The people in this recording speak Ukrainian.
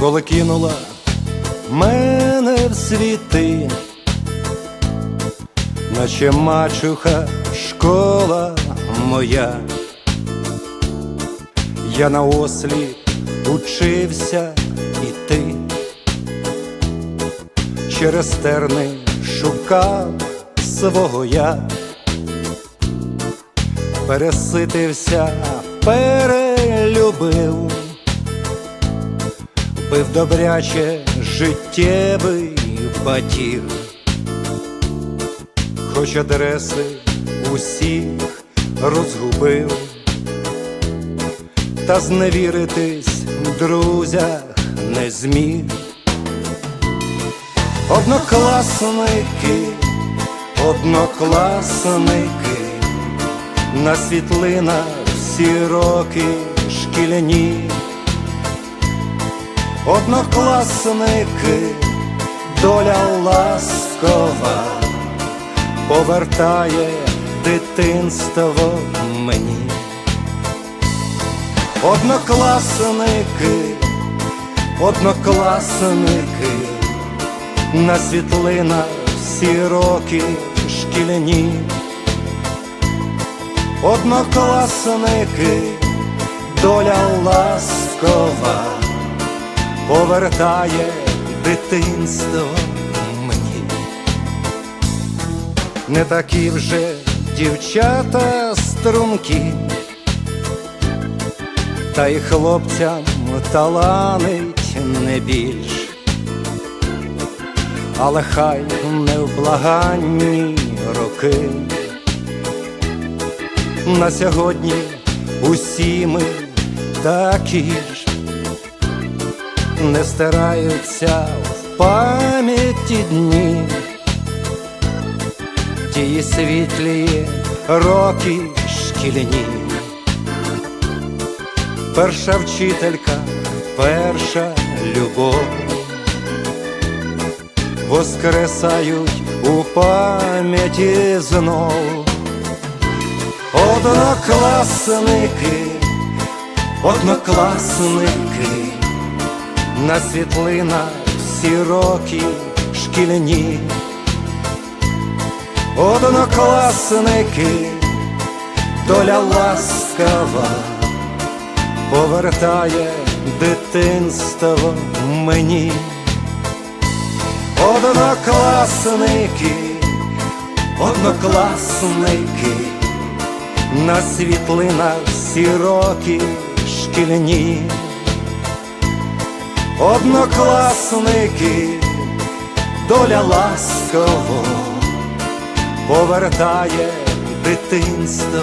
коли кинула мене в світи, наче мачуха школа моя, я на ослі учився іти, через терни шукав свого я, переситився, перелюбив пив добряче життєвий батіг, хоч адреси усіх розгубив, та зневіритись друзях не зміг. Однокласники, однокласники, на світлинах всі роки шкільні. Однокласники, доля ласкова повертає дитинство мені. Однокласники, однокласники, на світлинах всі роки шкільні. Однокласники, доля ласкова повертає дитинство мені. Не такі вже дівчата струнки, та й хлопцям таланить не більш, але хай невблаганні роки. На сьогодні усі ми такі ж не стираються в пам'яті дні, ті світлі роки шкільні, перша вчителька, перша любов, воскресають у пам'яті знов. Однокласники, однокласники на світлинах всі роки шкільні, однокласники, доля ласкава повертає дитинство мені, однокласники, однокласники, на світлинах всі роки шкільні. Однокласники, доля ласково повертає дитинство